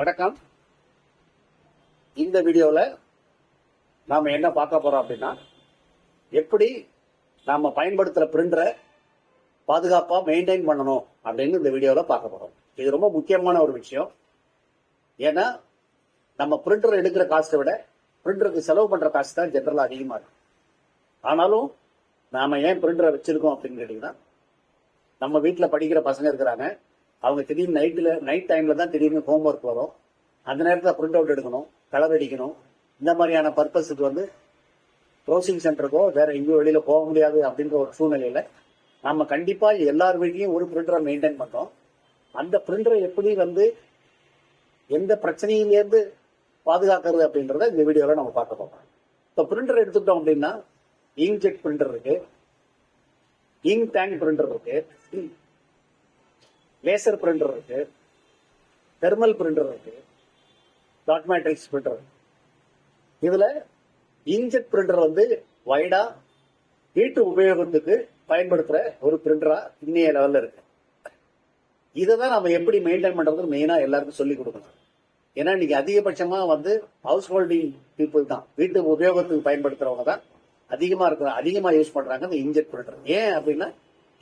வணக்கம். இந்த வீடியோவில் நாம் என்ன பார்க்க போறோம் அப்படின்னா எப்படி நாம பயன்படுத்துகிற பிரிண்டரை பாதுகாப்பாக மெயின்டைன் பண்ணணும் அப்படின்னு இந்த வீடியோவில் பார்க்க போறோம். இது ரொம்ப முக்கியமான ஒரு விஷயம். ஏன்னா நம்ம பிரிண்டர் எடுக்கிற காசை விட பிரிண்டருக்கு செலவு பண்ற காசு தான் ஜென்ரலாக அதிகமாக இருக்கும் ஆனாலும் நாம ஏன் பிரிண்டரை வச்சிருக்கோம் அப்படின்னு கேட்டீங்கன்னா நம்ம வீட்டில் படிக்கிற பசங்க இருக்கிறாங்க. அவங்க திடீர்னு நைட்டில் நைட் டைம்ல தான் திடீர்னு ஹோம் ஒர்க் வரும். அந்த நேரத்தில் பிரிண்ட் அவுட் எடுக்கணும் கலர் அடிக்கணும். இந்த மாதிரியான பர்பஸுக்கு வந்து ப்ரௌசிங் சென்டருக்கோ வேற எங்கேயும் வெளியில போக முடியாது அப்படின்ற ஒரு சூழ்நிலையில நம்ம கண்டிப்பா எல்லார் வீட்லயும் ஒரு பிரிண்டரை மெயின்டைன் பண்றோம். அந்த பிரிண்டரை எப்படி வந்து எந்த பிரச்சனையிலேருந்து பாதுகாக்கிறது அப்படின்றத இந்த வீடியோல நம்ம பார்க்க போறோம். இப்போ பிரிண்டர் எடுத்துக்கிட்டோம் அப்படின்னா இங்க் ஜெட் பிரிண்டர் இருக்கு. இங்க் டேங்க் பிரிண்டர் இருக்கு. லேசர் பிரிண்டர் இருக்கு தெர்மல் பிரிண்டர் இருக்கு டாட் மேட்ரிக்ஸ் பிரிண்டர் இதுல இன்ஜெட் பிரிண்டர் வந்து வைடா வீட்டு உபயோகத்துக்கு பயன்படுத்துற ஒரு பிரிண்டரா இன்னைய லெவல்ல இருக்கு. இதை தான் நம்ம எப்படி மெயின்டைன் பண்றது மெயினா எல்லாருக்கும் சொல்லி கொடுக்கணும். ஏன்னா இன்னைக்கு அதிகபட்சமா வந்து ஹவுஸ் ஹோல்டிங் பீப்புள் தான் வீட்டு உபயோகத்துக்கு பயன்படுத்துறவங்க தான் அதிகமா இருக்கிற அதிகமா யூஸ் பண்றாங்க இந்த இன்ஜெட் பிரிண்டர் ஏன் அப்படின்னா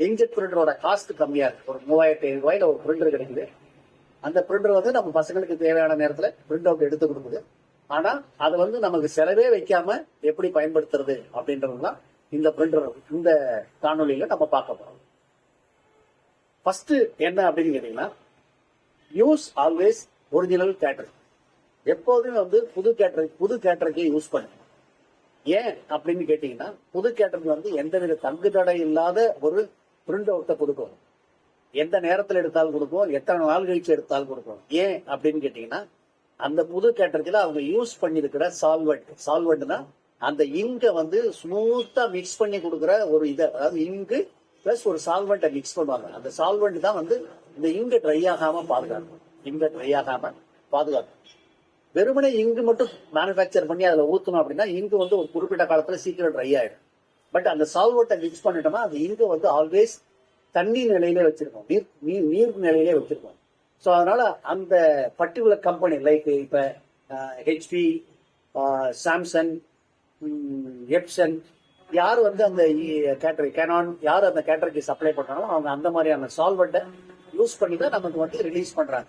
இன்ஜெட் பிரிண்டரோட காஸ்ட் கம்மியா இருக்கு. ஒரு மூவாயிரத்தி ஐநூறு ரூபாயில ஒரு பிரிண்டர் கிடைக்குது. அந்த பிரிண்டர் வந்து நம்ம பசங்களுக்கு தேவையான நேரத்துல பிரிண்ட் அவுட் எடுத்து கொடுக்குது. ஆனா அதை வந்து நமக்கு செலவே வைக்காம எப்படி பயன்படுத்துறது அப்படின்றது தான் இந்த பிரிண்டர் இந்த காணொலியில நம்ம பார்க்க போறோம். ஃபர்ஸ்ட் என்ன அப்படின்னு கேட்டீங்கன்னா யூஸ் ஆல்வேஸ் ஒரிஜினல் கேட்டரிங் எப்போதுமே வந்து புது கேட்டரிங் புது கேட்டரிங்கை யூஸ் பண்ணுங்க ஏன் அப்படின்னு கேட்டீங்கன்னா புது கேட்டரிங் வந்து எந்தவித தங்கு தடை இல்லாத ஒரு பிரிண்ட் அவுட்டை கொடுக்கும் எந்த நேரத்தில் எடுத்தாலும் கொடுக்கும் எத்தனை நாள் கழிச்சு எடுத்தாலும் கொடுக்கும் ஏன் அப்படின்னு கேட்டீங்கன்னா அந்த புது கேட்டத்தில் அவங்க யூஸ் பண்ணிருக்கிற சால்வெண்ட் சால்வெண்ட்னா அந்த இங்கை வந்து ஸ்மூத்தா மிக்ஸ் பண்ணி கொடுக்குற ஒரு இதை அதாவது இங்கு பிளஸ் ஒரு சால்வெண்ட்டை மிக்ஸ் பண்ணுவாங்க. அந்த சால்வெண்ட் தான் வந்து இந்த இங்கு ட்ரை ஆகாம பாதுகாக்கும். இங்க ட்ரை ஆகாம பாதுகாக்கும். வெறுமனே இங்கு மட்டும் மேனுஃபேக்சர் பண்ணி அதுல ஊத்தணும் அப்படின்னா இங்கு வந்து ஒரு குறிப்பிட்ட காலத்துல சீக்கிரம் ட்ரை ஆயிடும். பட் அந்த சால்வெட்டை மிக்ஸ் பண்ணிட்டோம்னா அந்த இங்க வந்து ஆல்வேஸ் தண்ணி நிலையிலே வச்சிருக்கோம் நீர் நீர் நீர் நிலையிலே வச்சிருக்கோம் ஸோ அதனால அந்த பர்டிகுலர் கம்பெனி லைக் இப்ப ஹெச்பி சாம்சங் எப்சன் யார் வந்து அந்த கேட்டரி கேனான் யார் அந்த கேட்டரிக்கு சப்ளை பண்றாங்களோ அவங்க அந்த மாதிரியான சால்வெண்ட்டை யூஸ் பண்ணி தான் நமக்கு வந்து ரிலீஸ் பண்றாங்க.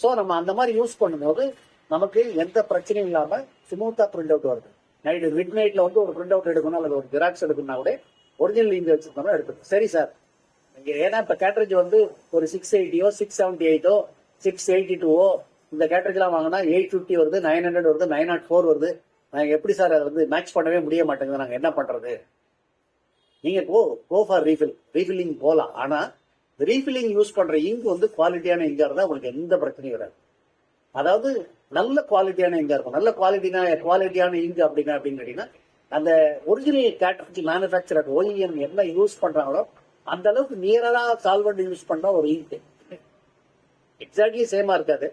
ஸோ நம்ம அந்த மாதிரி யூஸ் பண்ணும்போது நமக்கு எந்த பிரச்சனையும் இல்லாம ஸ்மூத்தா பிரிண்ட் அவுட் வருது. நைட் மிட் நைட்ல வந்து ஒரு பிரிண்ட் அவுட் எடுக்கணும் அல்லது ஒரு ஜெராக்ஸ் எடுக்கணும்னா கூட ஒரிஜினல் இங்கே வச்சிருந்தோம்னா எடுத்துக்கணும் சரி சார் இங்க ஏன்னா இப்போ கேட்ரேஜ் வந்து ஒரு சிக்ஸ் எயிட்டியோ சிக்ஸ் செவன்டி எயிட்டோ சிக்ஸ் எயிட்டி டூவோ இந்த கேட்ரேஜ்லாம் வாங்கினா எயிட் ஃபிஃப்டி வருது நைன் ஹண்ட்ரட் வருது நைன் நாட் ஃபோர் வருது. நாங்கள் எப்படி சார் அதை வந்து மேட்ச் பண்ணவே முடிய மாட்டேங்குது? நாங்கள் என்ன பண்ணுறது நீங்கள் go go for refill refilling போகலாம் ஆனால் ரீஃபில்லிங் யூஸ் பண்ணுற இங்க் வந்து குவாலிட்டியான இங்காக இருந்தால் உங்களுக்கு எந்த பிரச்சனையும் வராது. அதாவது நல்ல குவாலிட்டியான இங்கா இருக்கும். நல்ல குவாலிட்டினா குவாலிட்டியான இங்கு அப்படின்னா அப்படின்னு கேட்டீங்கன்னா அந்த ஒரிஜினல் கேட்டரிஜ் மேனுஃபேக்சர் ஓஇஎம் என்ன யூஸ் பண்றாங்களோ அந்த அளவுக்கு நியரா சால்வெண்ட் யூஸ் பண்ற ஒரு இங்க் எக்ஸாக்ட்லி சேமா இருக்காது.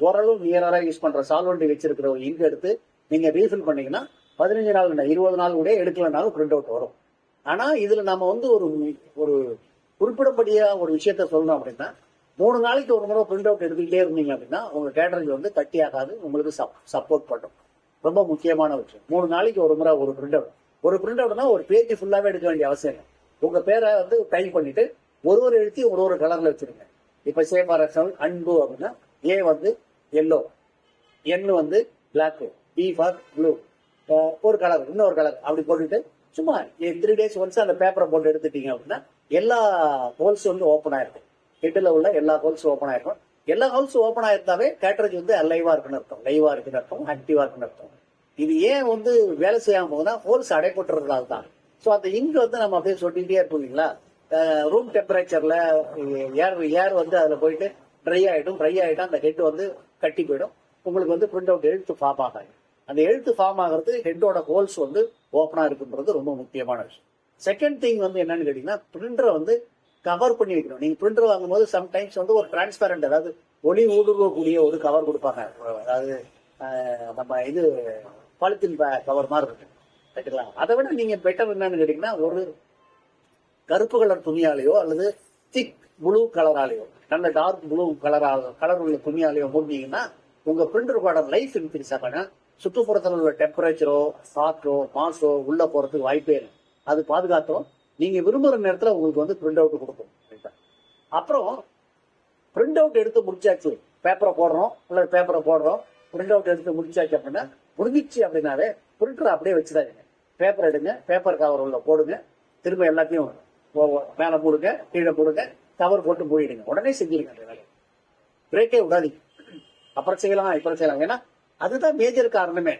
ஓரளவு நியரா யூஸ் பண்ற சால்வெண்ட் வச்சிருக்கிற ஒரு இங்க் எடுத்து நீங்க ரீஃபில் பண்ணீங்கன்னா பதினஞ்சு நாள் இல்லை இருபது நாள் கூட எடுக்கலனாலும் பிரிண்ட் அவுட் வரும். ஆனா இதுல நம்ம வந்து ஒரு ஒரு குறிப்பிடப்படியா ஒரு விஷயத்த சொல்லணும் அப்படின்னா மூணு நாளைக்கு ஒரு முறை பிரிண்ட் அவுட் எடுத்துக்கிட்டே இருந்தீங்க அப்படின்னா உங்க கேட்டரிங் வந்து கட்டி ஆகாது உங்களுக்கு சப்போர்ட் பண்ணும். ரொம்ப முக்கியமான விஷயம். மூணு நாளைக்கு ஒரு முறை ஒரு பிரிண்ட் அவுட் ஒரு பிரிண்ட் அவுட்னா ஒரு பேஜ் ஃபுல்லாவே எடுக்க வேண்டிய அவசியம் இல்லை. உங்க பேரை வந்து டைப் பண்ணிட்டு ஒரு ஒரு எழுத்தி ஒரு ஒரு கலர்ல வச்சிருங்க. இப்ப சே ஃபார் எக்ஸாம்பிள் அன்பு அப்படின்னா ஏ வந்து எல்லோ என் வந்து பிளாக் பி ஃபார் ப்ளூ ஒரு கலர் இன்னொரு கலர் அப்படி போட்டுட்டு சும்மா த்ரீ டேஸ் ஒன்ஸ் அந்த பேப்பரை போட்டு எடுத்துட்டீங்க அப்படின்னா எல்லா ஹோல்ஸ் வந்து ஓப்பன் ஆயிருக்கும். ஹெட்டில் உள்ள எல்லா ஹோல்ஸும் ஓப்பன் ஆயிருக்கும் எல்லா ஹோல்ஸும் ஓப்பன் ஆயிருந்தாவே கேட்டரேஜ் வந்து லைவா இருக்குன்னு அர்த்தம். லைவா இருக்குன்னு அர்த்தம். ஆக்டிவா இருக்குன்னு அர்த்தம். இது ஏன் வந்து வேலை செய்யாம போகுதுன்னா ஹோல்ஸ் அடைப்பட்டுறதுனால தான். ஸோ அந்த இங்க் வந்து நம்ம அப்படியே சொல்லிட்டே இருப்போம் இல்லைங்களா? ரூம் டெம்பரேச்சர்ல ஏர் ஏர் வந்து அதுல போயிட்டு ட்ரை ஆயிடும். ட்ரை ஆயிட்டா அந்த ஹெட் வந்து கட்டி போயிடும். உங்களுக்கு வந்து பிரிண்ட் அவுட் எழுத்து ஃபார்ம் ஆகாது. அந்த எழுத்து ஃபார்ம் ஆகிறது ஹெட்டோட ஹோல்ஸ் வந்து ஓப்பனா இருக்குன்றது ரொம்ப முக்கியமான விஷயம். செகண்ட் திங் வந்து என்னன்னு கேட்டீங்கன்னா பிரிண்டரை வந்து கவர் பண்ணி வைக்கணும். நீங்க பிரிண்டர் வாங்கும்போது சம்டைம்ஸ் வந்து ஒரு டிரான்ஸ்பேரண்ட் அதாவது ஒளி ஊடுருவக்கூடிய ஒரு கவர் கொடுப்பாங்க. அதாவது நம்ம இது பாலித்தீன் கவர் மாதிரி இருக்கு ரைட்டுங்களா அதை விட நீங்க பெட்டர் என்னன்னு கேட்டீங்கன்னா ஒரு கருப்பு கலர் துணியாலேயோ அல்லது திக் ப்ளூ கலராலேயோ நல்ல டார்க் ப்ளூ கலராக கலர் உள்ள துணியாலேயோ மூடினீங்கன்னா உங்க பிரிண்டரோட லைஃப் இன்க்ரீஸ் ஆகணும் சுற்றுப்புறத்தில் உள்ள டெம்பரேச்சரோ காற்றோ மாசோ உள்ள போறதுக்கு வாய்ப்பே இல்லை. அது பாதுகாத்தோம் நீங்க விரும்புற நேரத்துல உங்களுக்கு வந்து பிரிண்ட் அவுட் கொடுக்கும் அப்புறம் பிரிண்ட் அவுட் எடுத்து முடிச்சாச்சு. பேப்பரை போடுறோம். இல்லை பேப்பரை போடுறோம். பிரிண்ட் அவுட் எடுத்து முடிச்சாச்சு அப்படின்னா முடிஞ்சிச்சு அப்படின்னாவே பிரிண்டரை அப்படியே வச்சுதாங்க பேப்பர் எடுங்க. பேப்பர் கவர் உள்ள போடுங்க. திரும்ப எல்லாத்தையும் மேலே போடுங்க கீழே போடுங்க கவர் போட்டு போயிடுங்க உடனே செஞ்சிருங்க அந்த வேலையை. பிரேக்கே விடாதீங்க. அப்புறம் செய்யலாம் அப்புறம் செய்யலாம். ஏன்னா அதுதான் மேஜர் காரணமே.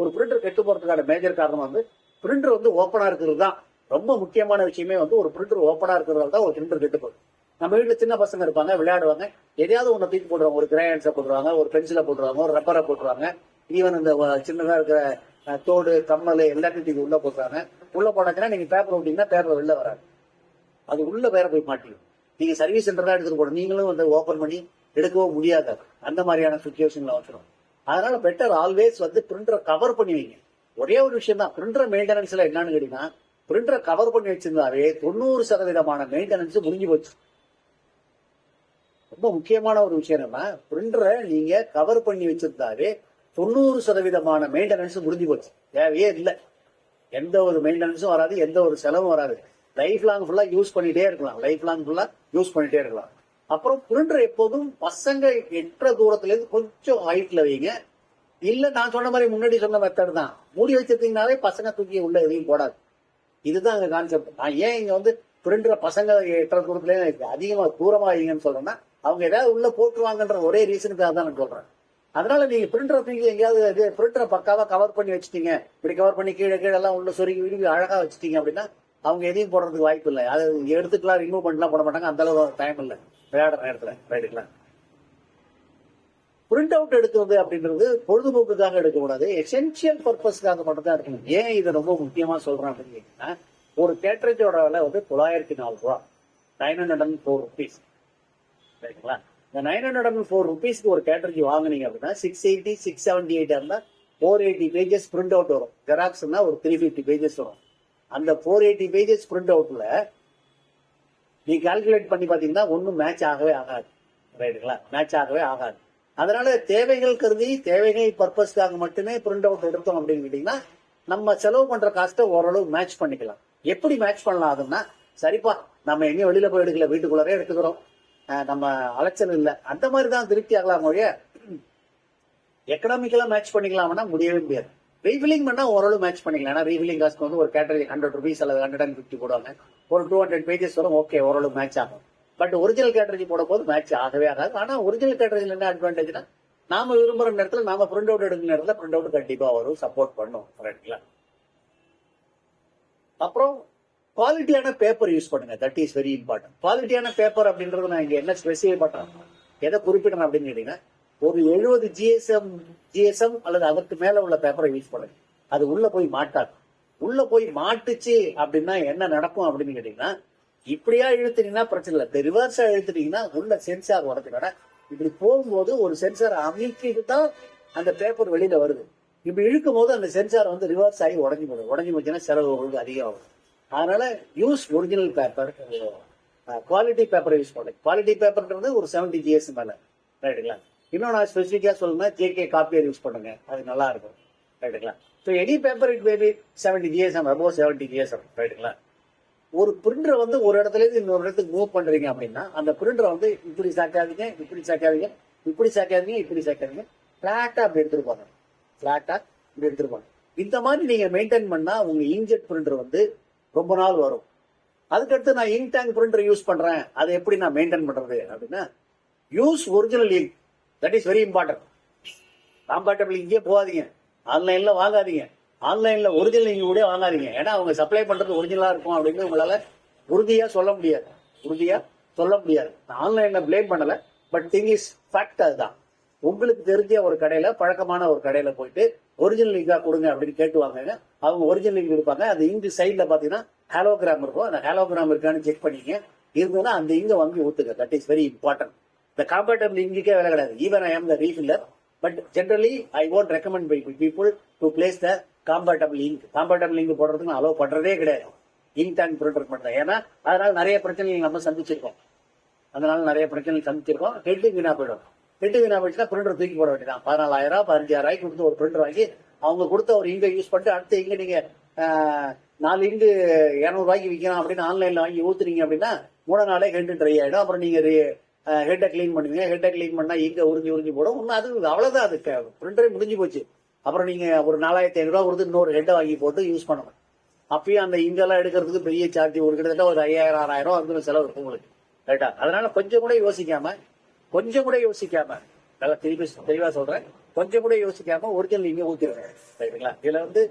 ஒரு பிரிண்டர் கெட்டு போறதுக்கான மேஜர் காரணம் வந்து பிரிண்டர் வந்து ஓப்பனா இருக்கிறது தான். ரொம்ப முக்கியமான விஷயமே வந்து ஒரு பிரிண்டர் ஓப்பனா இருக்கிறதால தான் ஒரு பிரிண்டர் கெட்டு போகுது. நம்ம வீட்டுல சின்ன பசங்க இருப்பாங்க விளையாடுவாங்க. எதையாவது ஒண்ணு தூக்கி போடுறாங்க ஒரு கிரேயன்ஸை போட்டுருவாங்க ஒரு பென்சிலை போட்டுருவாங்க ஒரு ரப்பரை போட்டுருவாங்க. ஈவன் இந்த சின்னதா இருக்கிற தோடு கம்மல் எல்லாத்தையும் தூக்கி உள்ள போட்டுறாங்க உள்ள போனாச்சுன்னா நீங்க பேப்பர் விட்டீங்கன்னா பேப்பர் வெளில வராது. அது உள்ள பேரை போய் மாட்டிடும். நீங்க சர்வீஸ் சென்டர் தான் எடுத்துட்டு போகணும். நீங்களும் வந்து ஓபன் பண்ணி எடுக்கவும் முடியாது. அந்த மாதிரியான சுச்சுவேஷன்ல வந்துடும் அதனால பெட்டர் ஆல்வேஸ் வந்து பிரிண்டரை கவர் பண்ணி வைங்க. ஒரே ஒரு விஷயம் தான் பிரிண்டர் மெயின்டெனன்ஸ்ல என்னன்னு கேட்டீங்கன்னா பிரிண்டரை கவர் பண்ணி வச்சிருந்தாவே தொண்ணூறு சதவீதமான மெயின்டெனன்ஸ் முடிஞ்சு போச்சு. ரொம்ப முக்கியமான ஒரு விஷயம் நம்ம பிரிண்டரை நீங்க கவர் பண்ணி வச்சிருந்தாவே தொண்ணூறு சதவீதமான மெயின்டெனன்ஸ் முடிஞ்சு போச்சு. தேவையே இல்லை. எந்த ஒரு மெயின்டெனன்ஸும் வராது எந்த ஒரு செலவும் வராது. லைஃப் லாங் ஃபுல்லா யூஸ் பண்ணிட்டே இருக்கலாம். லைஃப் லாங் ஃபுல்லா யூஸ் பண்ணிட்டே இருக்கலாம். அப்புறம் பிரிண்டர் எப்போதும் பசங்க எட்டுற தூரத்துல இருந்து கொஞ்சம் ஹைட்ல வைங்க. இல்ல நான் சொன்ன மாதிரி முன்னாடி சொன்ன மெத்தட் தான். மூடி வச்சிருந்தீங்கனாலே பசங்க தூக்கி உள்ள எதையும் போடாது. இதுதான் அங்க கான்செப்ட் நான் ஏன் இங்க வந்து பிரிண்டரை பசங்க எட்டுற தூரத்துல அதிகமா தூரமா வைங்கன்னு சொல்றேன்னா அவங்க ஏதாவது உள்ள போட்டுருவாங்கன்ற ஒரே ரீசனுக்காக தான் நான் சொல்றேன். அதனால நீங்க பிரிண்டர் நீங்க எங்கேயாவது பிரிண்டரை பக்காவா கவர் பண்ணி வச்சுட்டீங்க. இப்படி கவர் பண்ணி கீழே கீழே எல்லாம் உள்ள சொருகி விரும்பி அழகா வச்சுட்டீங்க அப்படின்னா அவங்க எதையும் போடுறதுக்கு வாய்ப்பு இல்லை. அது எடுத்துக்கலாம் ரிமூவ் பண்ணலாம் போட மாட்டாங்க. அந்த அளவு டைம் இல்லை. விளையாடுற நேரத்துல ரைட்டுங்களா பிரிண்ட் அவுட் எடுக்கிறது அப்படின்றது பொழுதுபோக்குக்காக எடுக்கக்கூடாது. எசென்சியல் பர்பஸ்க்காக மட்டும் தான் இருக்கணும் ஏன் இதை ரொம்ப முக்கியமா சொல்றேன் அப்படின்னு கேட்டீங்கன்னா ஒரு கேட்ரேஜோட விலை வந்து தொள்ளாயிரத்தி நாலு ரூபா. Nine hundred and four rupees சரிங்களா? இந்த நைன் ஹண்ட்ரட் அண்ட் ஃபோர் ருபீஸ்க்கு ஒரு கேட்டரிஜ் வாங்குனீங்க அப்படின்னா six eighty six seventy eight இருந்தா four eighty pages print out வரும். ஜெராக்ஸ்னா ஒரு த்ரீ ஃபிஃப்டி பேஜஸ் வரும். அந்த ஃபோர் எயிட்டி பேஜஸ் பிரிண்ட் அவுட்ல நீ கால்குலேட் பண்ணி பாத்தீங்கன்னா ஒன்றும் மேட்ச் ஆகவே ஆகாது. ரைட்டுங்களா மேட்ச் ஆகவே ஆகாது. அதனால தேவைகள் கருதி தேவைகள் பர்பஸ்க்காக மட்டுமே பிரிண்ட் அவுட் எடுத்தோம் அப்படின்னு கேட்டீங்கன்னா நம்ம செலவு பண்ற காஸ்ட்டை ஓரளவு மேட்ச் பண்ணிக்கலாம். எப்படி மேட்ச் பண்ணலாம் அதுன்னா சரிப்பா நம்ம எங்கேயும் வெளியில போய் எடுக்கல வீட்டுக்குள்ளரே எடுத்துக்கிறோம். நம்ம அலைச்சல் இல்லை. அந்த மாதிரி தான் திருப்தி ஆகலாம் ஒழிய எக்கனாமிக்கலா மேட்ச் பண்ணிக்கலாம்னா முடியவே முடியாது. ரீஃபில்லிங் பண்ணா ஓரளவு மேட்ச் பண்ணிக்கலாம். ஏன்னா ரீஃபில்லிங் காஸ்ட் வந்து ஒரு கேட்டரி ஹண்ட்ரட் ருபீஸ் அல்லது ஹண்ட்ரட் அண்ட் ஃபிஃப்டி போடுவாங்க. ஒரு டூ ஹண்ட்ரட் பேஜஸ் வரும் ஓகே ஓரளவு மேட்ச் ஆகும். பட் ஒரிஜினல் கேட்டரிஜ் போட போது மேட்ச் ஆகவே ஆகாது. ஆனா ஒரிஜினல் கேட்டரிஜ்ல என்ன அட்வான்டேஜ்னா நாம விரும்புற நேரத்துல நாம பிரிண்ட் அவுட் எடுக்கிற நேரத்துல பிரிண்ட் அவுட் கண்டிப்பா வரும் சப்போர்ட் பண்ணும் ரைட்டுங்களா அப்புறம் குவாலிட்டியான பேப்பர் யூஸ் பண்ணுங்க. தட் இஸ் வெரி இம்பார்ட்டன்ட் குவாலிட்டியான பேப்பர் அப்படின்றது நான் இங்க என்ன ஸ்பெசிஃபை பண்றேன் எதை குறிப்பிடணும் அப்படின்னு கேட்டீங்கன்னா ஒரு எழுபது ஜிஎஸ்எம் ஜிஎஸ்எம் அல்லது அதற்கு மேல உள்ள பேப்பரை யூஸ் பண்ணுங்க. அது உள்ள போய் மாட்டாது. உள்ள போய் மாட்டுச்சு அப்படின்னா என்ன நடக்கும் அப்படின்னு கேட்டீங்கன்னா இப்படியா இழுத்துட்டீங்கன்னா பிரச்சனை இல்லை. ரிவர்ஸா இழுத்துட்டீங்கன்னா உள்ள சென்சார் உடச்சுக்கடா இப்படி போகும்போது ஒரு சென்சார் அமைக்கிட்டு தான் அந்த பேப்பர் வெளியில வருது. இப்படி இழுக்கும் போது அந்த சென்சார் வந்து ரிவர்ஸ் ஆகி உடஞ்சி போடும் உடஞ்சி போச்சுன்னா செலவு உங்களுக்கு அதிகமாகும். அதனால யூஸ் ஒரிஜினல் பேப்பர் குவாலிட்டி பேப்பரை யூஸ் பண்ணுங்க குவாலிட்டி பேப்பர்ன்றது ஒரு செவன்டி ஜிஎஸ் மேல. ரைட்டுங்களா இன்னும் நான் ஸ்பெசிஃபிக்காக சொல்லணும்னா ஜேகே காப்பியர் யூஸ் பண்ணுங்க. அது நல்லா இருக்கும். ரைட்டுங்களா so any paper it maybe seventy GS above seventy GS ரைட்டுங்களா ஒரு பிரிண்டரை வந்து ஒரு இடத்துல இருந்து இன்னொரு இடத்துக்கு மூவ் பண்றீங்க அப்படின்னா அந்த பிரிண்டரை வந்து இப்படி சாக்காதீங்க இப்படி சாக்காதீங்க இப்படி சாக்காதீங்க இப்படி சாக்காதீங்க பிளாட்டா அப்படி எடுத்துட்டு போங்க. பிளாட்டா இப்படி எடுத்துட்டு போங்க. இந்த மாதிரி நீங்க மெயின்டைன் பண்ணா உங்க இன்ஜெட் பிரிண்டர் வந்து ரொம்ப நாள் வரும். அதுக்கடுத்து நான் இங்க் டேங்க் பிரிண்டர் யூஸ் பண்றேன். அதை எப்படி நான் மெயின்டைன் பண்றது அப்படின்னா use original ink that is very important compatible இங்கே போகாதீங்க. ஆன்லைன்ல வாங்காதீங்க. ஆன்லைன்ல ஒரிஜினல் நீங்க கூட வாங்காதீங்க. ஏன்னா அவங்க சப்ளை பண்றது ஒரிஜினலா இருக்கும் அப்படின்னு உங்களால உறுதியா சொல்ல முடியாது. உறுதியா சொல்ல முடியாது. நான் ஆன்லைன்ல பிளேம் பண்ணல. பட் திங் இஸ் ஃபேக்ட் அதுதான். உங்களுக்கு தெரிஞ்ச ஒரு கடையில பழக்கமான ஒரு கடையில போயிட்டு ஒரிஜினல் லிங்கா கொடுங்க அப்படின்னு கேட்டு அவங்க ஒரிஜினல் லிங்க் கொடுப்பாங்க. அந்த இங்கு சைட்ல பாத்தீங்கன்னா ஹாலோகிராம் இருக்கும். அந்த ஹேலோகிராம் இருக்கான்னு செக் பண்ணிங்க. இருந்ததுன்னா அந்த இங்க வாங்கி ஊத்துங்க. தட் இஸ் வெரி இம்பார்ட்டன்ட் இந்த காம்பேட்டர் இங்குக்கே வேலை கிடையாது. Even I am the refiller but generally I won't recommend by people to place the compatible ink compatible ink போடுறதுக்கு நான் அலோவ் பண்றதே கிடையாது. இங்க் டேங்க் பிரிண்டர் பண்றது ஏன்னா அதனால நிறைய பிரச்சனைகள் நம்ம சந்திச்சிருக்கோம். அதனால நிறைய பிரச்சனைகள் சந்திச்சிருக்கோம். ஹெட்டு வீணா போயிடும். ஹெட் வீணா போயிடுச்சுன்னா பிரிண்டர் தூக்கி போட வேண்டியதான் பதினாலாயிரம் பதினஞ்சாயிரம் ரூபாய்க்கு கொடுத்து ஒரு பிரிண்டர் வாங்கி அவங்க கொடுத்த ஒரு இங்கை யூஸ் பண்ணிட்டு அடுத்த இங்க நீங்க நாலு இங்கு இரநூறுவாய்க்கு விற்கலாம் அப்படின்னு ஆன்லைன்ல வாங்கி ஊத்துறீங்க அப்படின்னா மூணு நாளே ஹெட்டு ட்ரை ஆயிடும். அப்புறம் நீங்க ஹெட்டை க்ளீன் பண்ணுவீங்க. ஹெட்டை க்ளீன் பண்ணா இங்க உறிஞ்சி உறிஞ்சி போடும். இன்னும் அது அவ்வளவுதான். அது பிரிண்டரே முடிஞ்சு போச்சு. அப்புறம் நீங்க ஒரு நாலாயிரத்தி ஐநூறு ரூபா கொடுத்து இன்னொரு ஹெட்டை வாங்கி போட்டு யூஸ் பண்ணணும். அப்பயும் அந்த இங்கெல்லாம் எடுக்கிறதுக்கு பெரிய சார்ஜ் ஒரு கிட்டத்தட்ட ஒரு ஐயாயிரம் ஆறாயிரம் ரூபா வந்து செலவு இருக்கும் உங்களுக்கு. ரைட்டா அதனால கொஞ்சம் கூட யோசிக்காம கொஞ்சம் கூட யோசிக்காம நல்லா திருப்பி தெளிவா சொல்றேன். கொஞ்சம் கூட யோசிக்காம ஒரிஜினல் இங்கே ஊத்திடுங்க. ரைட்டுங்களா இதுல வந்து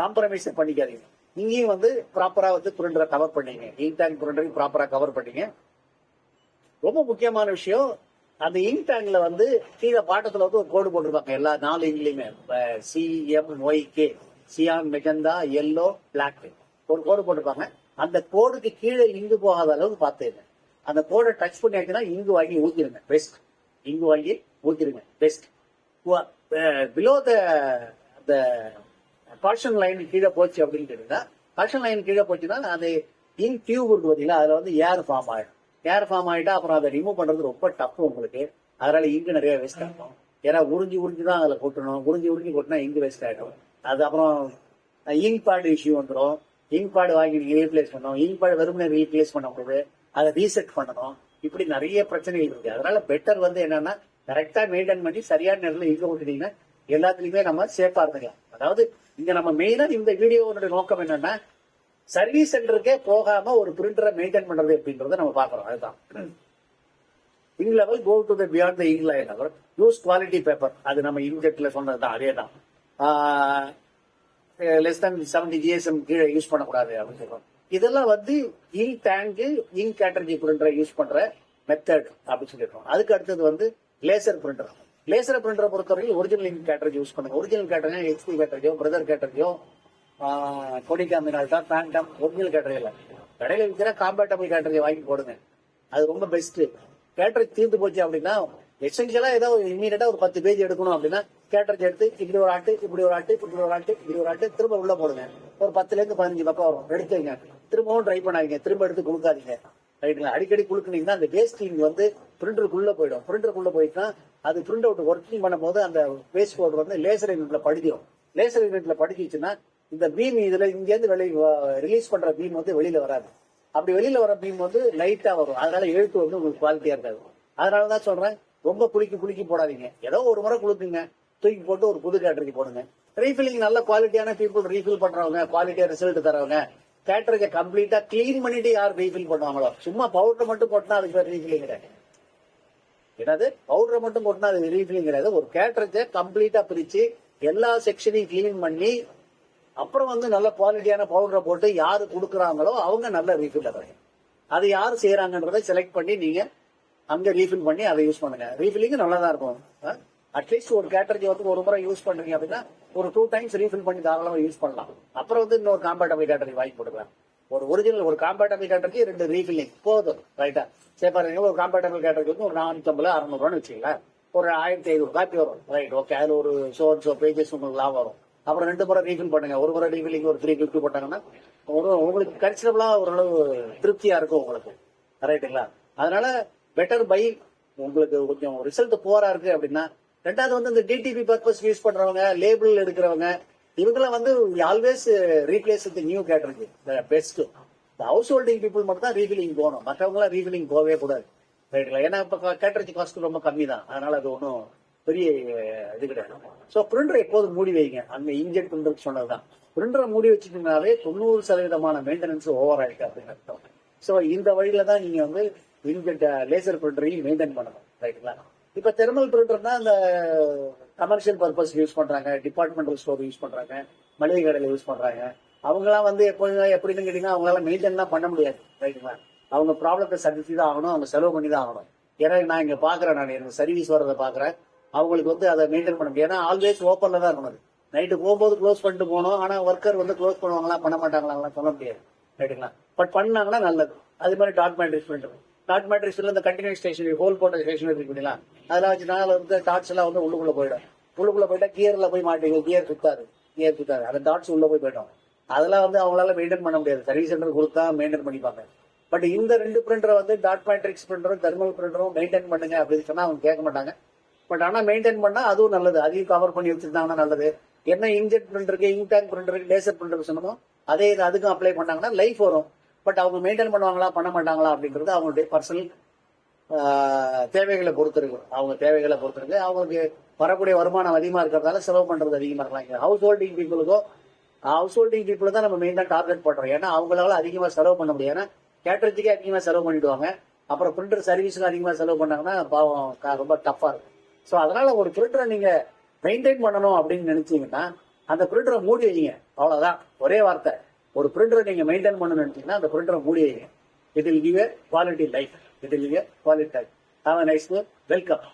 காம்ப்ரமைஸ் பண்ணிக்காதீங்க. இங்கேயும் வந்து ப்ராப்பரா வந்து புரண்டரை கவர் பண்ணீங்க. இங்க் டேங்க் பிரிண்டரையும் ப்ராப்பரா கவர் பண்ணீங்க. ரொம்ப முக்கியமான விஷயம் அந்த இங்க் டேங்க்ல வந்து கீழே பாட்டத்துல வந்து ஒரு கோடு போட்டிருப்பாங்க. எல்லா நாலு இங்க்லயுமே CM Y K cyan magenta yellow black ஒரு கோடு போட்டிருப்பாங்க. அந்த கோடுக்கு கீழே இங்கு போகாத அளவுக்கு பார்த்துங்க. அந்த கோடை டச் பண்ணியாச்சுன்னா இங்கு வாங்கி ஊத்திருங்க. பெஸ்ட் இங்கு வாங்கி ஊத்திருங்க. பெஸ்ட் பிலோ த அந்த கால்ஷன் லைன் கீழே போச்சு அப்படின்னு கேட்டீங்கன்னா கால்ஷன் லைன் கீழே போச்சுன்னா அது இன் டியூப் இருக்கு பார்த்தீங்களா? அதுல வந்து ஏர் ஃபார்ம் ஆயிடும். ஏர் ஃபார்ம் ஆயிட்டா அப்புறம் அதை ரிமூவ் பண்றது ரொம்ப டஃப் உங்களுக்கு. அதனால இங்கு நிறைய வேஸ்ட் ஆகும். ஏன்னா உறிஞ்சி உறிஞ்சி தான் அதில் கொட்டணும். உறிஞ்சி உறிஞ்சி கொட்டினா இங்கு வேஸ்ட் ஆகிடும் அது அப்புறம் இங்க் பேட் இஷ்யூ வந்துடும் இங்க் பேட் வாங்கி நீங்க ரீப்ளேஸ் பண்ணணும். இங்க் பேட் வெறுமனே ரீப்ளேஸ் பண்ணக்கூடாது. அதை ரீசெட் பண்ணணும். இப்படி நிறைய பிரச்சனைகள் இருக்கு. அதனால பெட்டர் வந்து என்னன்னா கரெக்டா மெயின்டைன் பண்ணி சரியான நேரத்தில் இங்க விட்டுட்டீங்கன்னா எல்லாத்துலயுமே நம்ம சேஃபா இருந்துக்கலாம். அதாவது இங்க நம்ம மெயினா இந்த வீடியோவோட நோக்கம் என்னன்னா சர்வீஸ் சென்டருக்கே போகாம ஒரு பிரிண்டரை மெயின்டைன் பண்றது அப்படின்றத நம்ம பாக்குறோம் அதுதான். Ink level go to the beyond the ink line our use quality paper அது நம்ம இன்ஜெக்ட்ல சொன்னது தான் அதே தான் லெஸ் than செவன்டி ஜிஎஸ்எம் கீழே யூஸ் பண்ணக்கூடாது அப்படின்னு சொல்றோம். இதெல்லாம் வந்து இங் டேங்க் இங்க் கேட்டர்ஜி பிரிண்டரை யூஸ் பண்ற மெத்தட் அப்படின்னு சொல்லிடுறோம் அதுக்கு அடுத்தது வந்து லேசர் பிரிண்டர் லேசர் பிரிண்டரை பொறுத்தவரைக்கும் ஒரிஜினல் இங்க் கேட்டர்ஜி யூஸ் பண்ணுங்க. ஒரிஜினல் கேட்டர்ஜி ஹெச்பி கேட்டர்ஜியோ பிரதர் கேட்டர்ஜியோ கொடிக்காமி தான் பேண்டம் ஒரிஜினல் கேட்டர்ஜி இல்லை கடையில் விற்கிற காம்பேட்டபிள் கேட்டர்ஜி வாங்கி போடுங்க. அது ரொம்ப பெஸ்ட் கேட்டரி தீர்ந்து போச்சு அப்படின்னா எசென்சியலா ஏதோ இமீடியட்டா ஒரு பத்து பேஜ் எடுக்கணும் அப்படின்னா கேட்டரிங் எடுத்து இப்படி ஒரு ஆட்டு இப்படி ஒரு ஆட்டு இப்படி ஒரு ஆட்டு இப்படி ஒரு ஆட்டு திரும்ப உள்ள போடுங்க. ஒரு பத்துல இருந்து பதினஞ்சு பக்கம் வரும். எடுத்துங்க திரும்பவும் ட்ரை பண்ணாதீங்க. திரும்ப எடுத்து கொடுக்காதீங்க ரைட்டுங்களா அடிக்கடி குளுக்குனீங்கன்னா அந்த வேஸ்டிங் வந்து பிரிண்டருக்குள்ள போயிடும். பிரிண்டருக்குள்ள போயிட்டுனா அது பிரிண்ட் அவுட் ஒர்க்கிங் பண்ணும்போது அந்த வேஸ்ட் கோட் வந்து லேசர் யூனிட்ல படிக்கும் லேசர் யூனிட்ல படிச்சிச்சுன்னா இந்த பீம் இதுல இங்க இருந்து வெளி ரிலீஸ் பண்ற பீம் வந்து வெளியில வராது. அப்படி வெளியில வர பீம் வந்து லைட்டா வரும். அதனால எழுத்து வந்து உங்களுக்கு குவாலிட்டியா இருக்காது. அதனாலதான் சொல்றேன் ரொம்ப குலுக்கி குலுக்கி போடாதீங்க. ஏதோ ஒரு முறை குளுக்குங்க தூக்கி போட்டு ஒரு புது கேட்டரிக்கு போடுங்க. ரீஃபில்லிங் நல்ல குவாலிட்டியான பீப்புள் ரீஃபில் பண்றவங்க குவாலிட்டியா ரிசல்ட் தரவங்க கேட்டரிக்க கம்ப்ளீட்டா க்ளீன் பண்ணிட்டு யார் ரீஃபில் பண்ணுவாங்களோ சும்மா பவுடர் மட்டும் போட்டா அதுக்கு பேர் ரீஃபில்லிங் கிடையாது. என்னது? பவுடரை மட்டும் கொட்டினா அது ரீஃபில்லிங் கிடையாது. ஒரு கேட்டரத்தை கம்ப்ளீட்டா பிரிச்சு எல்லா செக்ஷனையும் கிளீன் பண்ணி அப்புறம் வந்து நல்ல குவாலிட்டியான பவுடரை போட்டு யாரு கொடுக்குறாங்களோ அவங்க நல்ல ரீஃபில் தராங்க அது யார் செய்யறாங்கன்றதை செலக்ட் பண்ணி நீங்க அங்க ரீஃபில் பண்ணி அதை யூஸ் பண்ணுங்க. ரீஃபிலிங்கும் நல்லா தான் இருக்கும் அட்லீஸ்ட் ஒரு கேட்டரிஜி வந்து ஒரு முறை யூஸ் பண்றீங்க அப்படின்னா ஒரு டூ டைம்ஸ் ரீஃபில் பண்ணி தாராளமாக யூஸ் பண்ணலாம். அப்புறம் வந்து இன்னொரு காம்பேட்டபிள் கேட்டரிஜி வாங்கி போட்டுக்கலாம் ஒரு ஒரிஜினல் ஒரு காம்பேட்டபிள் கேட்டரிஜி ரெண்டு ரீஃபில்லிங் போதும் ரைட்டா சரி பாருங்க ஒரு காம்பேட்டபிள் கேட்டரிஜி வந்து ஒரு நானூத்தி ஐம்பது அறுநூறுவான்னு வச்சுக்கலாம் ஒரு ஆயிரத்தி ஐநூறு காப்பி வரும். ரைட் ஓகே அதுல ஒரு சோ சோ பேஜஸ் உங்களுக்கு லாபம் வரும். அப்புறம் ரெண்டு முறை ரீஃபில் பண்ணுங்க. ஒரு முறை ரீஃபில் ஒரு த்ரீ ஃபிஃப்டி போட்டாங்கன்னா உங்களுக்கு கன்சிடபிளா ஓரளவு திருப்தியா இருக்கும் உங்களுக்கு. ரைட்டுங்களா அதனால பெட்டர் பை உங்களுக்கு கொஞ்சம் ரிசல்ட் போரா இருக்கு அப்படின்னா ரெண்டாவது வந்து இந்த டிடிபி பர்பஸ் யூஸ் பண்றவங்க லேபிள் எடுக்கிறவங்க இவங்கெல்லாம் வந்து always replace with new cartridge best இந்த ஹவுஸ் ஹோல்டிங் பீப்புள் மட்டும் தான் ரீஃபிலிங் போகணும். மற்றவங்க ரீஃபிலிங் போகவே கூடாது. ரைட்டுங்களா ஏன்னா இப்ப கேட்டரிங் காஸ்ட் ரொம்ப கம்மி தான் அதனால அது ஒன்றும் பெரிய இது கிடையாது. ஸோ பிரிண்டரை எப்போதும் மூடி வைங்க. அந்த இன்ஜெக்ட் பிரிண்டர் சொன்னதுதான். பிரிண்டரை மூடி வச்சுட்டீங்கனாலே தொண்ணூறு சதவீதமான மெயின்டெனன்ஸ் ஓவர் ஆயிருக்கு அப்படின்னு அர்த்தம். ஸோ இந்த வழியில தான் நீங்க வந்து இன்ஜெக்ட் லேசர் பிரிண்டரையும் மெயின்டைன் பண்ணணும். ரைட்டுங்களா இப்ப தெர்மல் பிரிண்டர்னா இந்த கமர்ஷியல் பர்பஸ் யூஸ் பண்றாங்க. டிபார்ட்மெண்டல் ஸ்டோர் யூஸ் பண்றாங்க. மளிகை கடையில யூஸ் பண்றாங்க. அவங்கலாம் வந்து எப்போ எப்படின்னு கேட்டீங்கன்னா அவங்களால மெயின்டைன் பண்ண முடியாது. ரைட்டுங்களா அவங்க ப்ராப்ளத்தை சந்திச்சு தான் ஆகணும். அவங்க செலவு பண்ணி தான் ஆகணும். ஏன்னா நான் இங்க பாக்குறேன் நான். எனக்கு சர்வீஸ் வரதை பாக்குறேன். அவங்களுக்கு வந்து அதை மெயின்டைன் பண்ண முடியாது ஏன்னா ஆல்வேஸ் ஓப்பன்ல தான் இருக்கணும் நைட்டு போகும்போது க்ளோஸ் பண்ணிட்டு போனோம். ஆனா ஒர்க்கர் வந்து க்ளோஸ் பண்ணுவாங்களா பண்ண மாட்டாங்களா சொல்ல முடியாது. ரைட்டுங்களா பட் பண்ணாங்கன்னா நல்லது. அது மாதிரி டாட் மேட்ரிக்ஸ் பண்ணிட்டு டாட் மேட்ரிக்ஸ்ல இந்த கண்டினியூஸ் ஸ்டேஷன் ஹோல் போட்ட ஸ்டேஷன் இருக்கு இல்லைங்களா? அதெல்லாம் வச்சு நாள் வந்து டாட்ஸ் எல்லாம் வந்து உள்ளுக்குள்ள போயிடும். உள்ளுக்குள்ள போயிட்டா கியர்ல போய் மாட்டீங்க கியர் சுத்தாது. கியர் சுத்தாது. அந்த டாட்ஸ் உள்ள போய் போயிடும். அதெல்லாம் வந்து அவங்களால மெயின்டைன் பண்ண முடியாது. சர்வீஸ் சென்டர் கொடுத்தா மெயின்டைன் பண்ணிப்பாங்க. பட் இந்த ரெண்டு பிரிண்டரை வந்து டாட் மேட்ரிக்ஸ் பிரிண்டரும் தெர்மல் பிரிண்டரும் மெயின்டைன் பண்ணுங்க அப்படின்னு சொன்னா அவங்க கேட்க மாட்டாங்க. பட் ஆனா மெயின்டைன் பண்ணா அதுவும் நல்லது. அதையும் கவர் பண்ணி வச்சுருந்தாங்கன்னா நல்லது. என்ன இன்ஜெட் பிரிண்டருக்கு இங்க் டேங்க் பிரிண்டருக்கு லேசர் பிரிண்டர் சொன்னமோ அதே இது அதுக்கும் அப்ளை பண்ணாங்கன்னா லைஃப் வரும். பட் அவங்க மெயின்டைன் பண்ணுவாங்களா பண்ண மாட்டாங்களா அப்படிங்கிறது அவங்களுடைய பர்சனல் தேவைகளை பொறுத்திருக்கு. அவங்க தேவைகளை பொறுத்திருக்கு. அவங்களுக்கு வரக்கூடிய வருமானம் அதிகமா இருக்கிறதால செலவு பண்றது அதிகமா இருக்கலாம். ஹவுஸ் ஹோல்டிங் பீப்புளுக்கோ ஹவுஸ் ஹோல்டிங் பீப்புள் தான் நம்ம மெயினாக டார்கெட் பண்றோம். ஏன்னா அவங்களால அதிகமா செலவு பண்ண முடியும். ஏன்னா கேட்டரத்துக்கே அதிகமா செலவு பண்ணிடுவாங்க. அப்புறம் பிரிண்டர் சர்வீஸுக்கு அதிகமா செலவு பண்ணாங்கன்னா பாவம் ரொம்ப டஃப்பாக இருக்கும். ஸோ அதனால ஒரு பிரிண்டரை நீங்க மெயின்டைன் பண்ணணும் அப்படின்னு நினைச்சீங்கன்னா அந்த பிரிண்டரை மூடி வைங்க அவ்வளவுதான். ஒரே வார்த்தை. ஒரு பிரிண்டரை நீங்க மெயின்டைன் பண்ணணும்னு நினைச்சீங்கன்னா அந்த பிரிண்டரை மூடி வைங்க it will give quality life it will give quality life have nice welcome